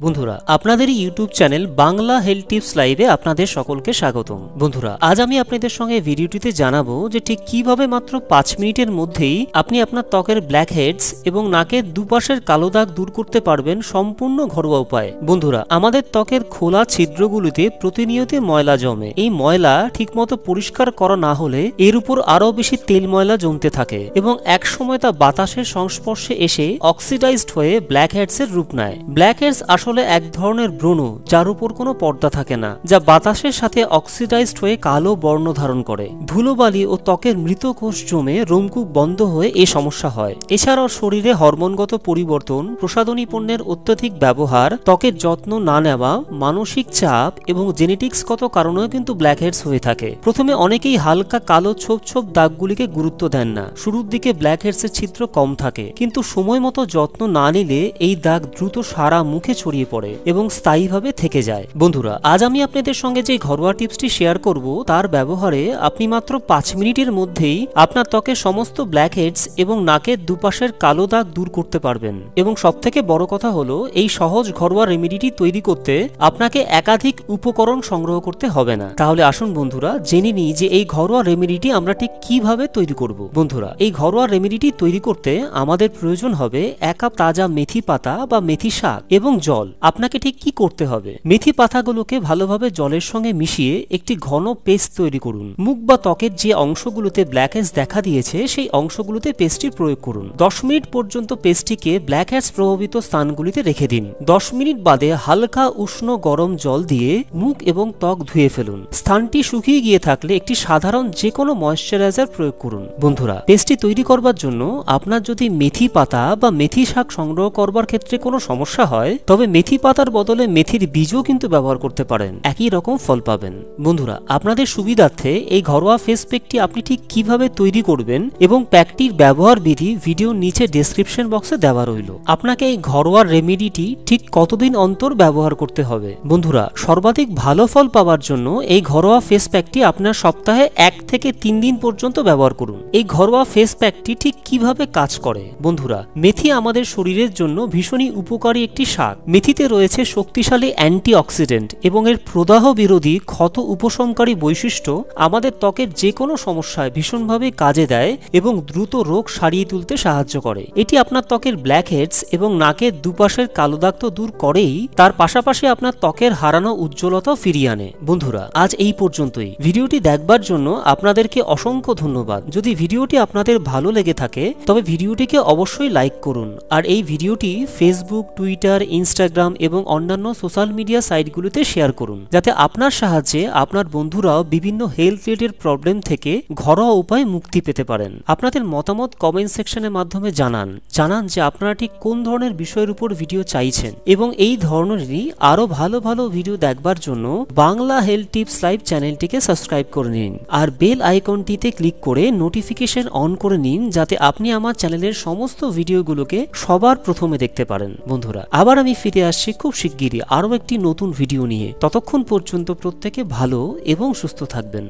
বন্ধুরা আপনাদের YouTube channel Bangla health tips লাইভে আপনাদের সকলকে স্বাগতম। বন্ধুরা, আজ আমি আপনাদের সঙ্গে ভিডিওটিতে জানাব যে ঠিক কীভাবে মাত্র পাঁচ মিনিটের মধ্যেই আপনি আপনার ত্বকের ব্ল্যাক হেডস এবং নাকের দুপাশের কালো দাগ দূর করতে পারবেন সম্পূর্ণ ঘরোয়া উপায়ে। বন্ধুরা, আমাদের ত্বকের খোলা ছিদ্রগুলিতে প্রতিনিয়ত ময়লা জমে। এই ময়লা ঠিকমতো পরিষ্কার করা না হলে এর উপর আরও বেশি তেল ময়লা জমতে থাকে এবং এক সময় তা বাতাসের সংস্পর্শে এসে অক্সিডাইজড হয়ে ব্ল্যাক হেডসের রূপ নেয়। ব্ল্যাক হেডস আসলে এক ধরনের ব্রণ যার উপর কোনো পর্দা থাকে না, যা বাতাসের সাথে অক্সিডাইজড হয়ে কালো বর্ণ ধারণ করে। ধুলোবালি ও ত্বকের মৃত কোষ জমে রোমকূপ বন্ধ হয়ে এই সমস্যা হয়। এছাড়াও শরীরে হরমোনগত পরিবর্তন, প্রসাধনী পণ্যের অত্যধিক ব্যবহার, ত্বকের যত্ন না নেওয়া, মানসিক চাপ এবং জেনেটিক্সগত কারণেও কিন্তু ব্ল্যাক হেডস হয়ে থাকে। প্রথমে অনেকেই হালকা কালো ছোপ ছোপ দাগগুলিকে গুরুত্ব দেন না। শুরুর দিকে ব্ল্যাক হেডসের ছিদ্র কম থাকে, কিন্তু সময় মতো যত্ন না নিলে এই দাগ দ্রুত সারা মুখে ছড়িয়ে পড়ে এবং স্থায়ীভাবে থেকে যায়। বন্ধুরা, আজ আমি আপনাদের সঙ্গে যে ঘরোয়া টিপসটি শেয়ার করব, তার ব্যবহারে আপনি মাত্র পাঁচ মিনিটের মধ্যেই আপনার ত্বকের সমস্ত ব্ল্যাক হেডস এবং নাকের দুপাশের কালো দাগ দূর করতে পারবেন। এবং সবথেকে বড় কথা হলো, এই সহজ ঘরোয়া রেমেডিটি তৈরি করতে আপনাকে একাধিক উপকরণ সংগ্রহ করতে হবে না। তাহলে আসুন বন্ধুরা, জেনে নিই যে এই ঘরোয়া রেমেডিটি আমরা ঠিক কীভাবে তৈরি করব। বন্ধুরা, এই ঘরোয়া রেমেডিটি তৈরি করতে আমাদের প্রয়োজন হবে এক কাপ তাজা মেথি পাতা বা মেথি শাক এবং জল। আপনাকে ঠিক কি করতে হবে? মেথি পাতাগুলোকে ভালোভাবে জলের সঙ্গে মিশিয়ে একটি ঘন পেস্ট তৈরি করুন। মুখ বা ত্বকের যে অংশগুলোতে ব্ল্যাকহেডস দেখা দিয়েছে, সেই অংশগুলোতে পেস্টটি প্রয়োগ করুন। দশ মিনিট পর্যন্ত পেস্টটিকে ব্ল্যাকহেডস প্রভাবিত স্থানগুলিতে রেখে দিন। দশ মিনিট বাদে হালকা উষ্ণ গরম জল দিয়ে মুখ এবং ত্বক ধুয়ে ফেলুন। স্থানটি শুকিয়ে গিয়ে থাকলে একটি সাধারণ যে কোনো ময়শ্চারাইজার প্রয়োগ করুন। বন্ধুরা, পেস্টটি তৈরি করবার জন্য আপনার যদি মেথি পাতা বা মেথি শাক সংগ্রহ করবার ক্ষেত্রে কোনো সমস্যা হয়, তবে মেথি পাতার বদলে মেথির বীজও কিন্তু ব্যবহার করতে পারেন। একই রকম ফল পাবেন। বন্ধুরা, আপনাদের সুবিধার্থে এই ঘরোয়া ফেস প্যাকটি আপনি ঠিক কীভাবে তৈরি করবেন এবং প্যাকটির ব্যবহার বিধি ভিডিওর নিচে ডেসক্রিপশন বক্সে দেওয়া রইল। আপনাকে এই ঘরোয়া রেমেডিটি ঠিক কতদিন অন্তর ব্যবহার করতে হবে? বন্ধুরা, সর্বাধিক ভালো ফল পাওয়ার জন্য এই ঘরোয়া ফেস প্যাকটি আপনার সপ্তাহে এক থেকে তিন দিন পর্যন্ত ব্যবহার করুন। এই ঘরোয়া ফেস প্যাকটি ঠিক কীভাবে কাজ করে? বন্ধুরা, মেথি আমাদের শরীরের জন্য ভীষণই উপকারী একটি শাক। মেথিতে রয়েছে শক্তিশালী অ্যান্টি অক্সিডেন্ট এবং এর প্রদাহ বিরোধী ক্ষত উপশমকারী বৈশিষ্ট্য আমাদের ত্বকের যে কোনো সমস্যায় ভীষণভাবে কাজে দেয় এবং দ্রুত রোগ সারিয়ে তুলতে সাহায্য করে। এটি আপনার ত্বকের ব্ল্যাক হেডস এবং নাকের দুপাশের কালো দাগ তো দূর করেই তার পাশাপাশি আপনার ত্বকের হারানো উজ্জ্বলতাও ফিরিয়ে আনে। বন্ধুরা, আজ এই পর্যন্তই। ভিডিওটি দেখবার জন্য আপনাদেরকে অসংখ্য ধন্যবাদ। যদি ভিডিওটি আপনাদের ভালো লেগে থাকে, তবে ভিডিওটিকে অবশ্যই লাইক করুন। আর এই ভিডিওটি ফেসবুক টুইটার ইনস্টাগ্রাম এবং অন্যান্য সোশ্যাল মিডিয়া সাইটগুলোতে শেয়ার করুন, যাতে আপনার সাহায্যে আপনার বন্ধুরাও বিভিন্ন হেলথ রিলেটেড প্রবলেম থেকে ঘরোয়া উপায়ে মুক্তি পেতে পারেন। আপনাদের মতামত কমেন্ট সেকশনের মাধ্যমে জানান। জানান যে আপনারা ঠিক কোন ধরনের বিষয়ের উপর ভিডিও চাইছেন এবং এই ধরনেরই আরও ভালো ভালো ভিডিও দেখবার জন্য বাংলা হেলথ টিপস লাইভ চ্যানেলটিকে সাবস্ক্রাইব করে নিন। আর বেল আইকনটিতে ক্লিক করে নোটিফিকেশন অন করে নিন, যাতে আপনি আমার চ্যানেলের সমস্ত ভিডিওগুলোকে সবার প্রথমে দেখতে পারেন। বন্ধুরা, আবার আমি ফিরে আসছি খুব শিগগিরই আরও একটি নতুন ভিডিও নিয়ে। ততক্ষণ পর্যন্ত প্রত্যেকে ভালো এবং সুস্থ থাকবেন।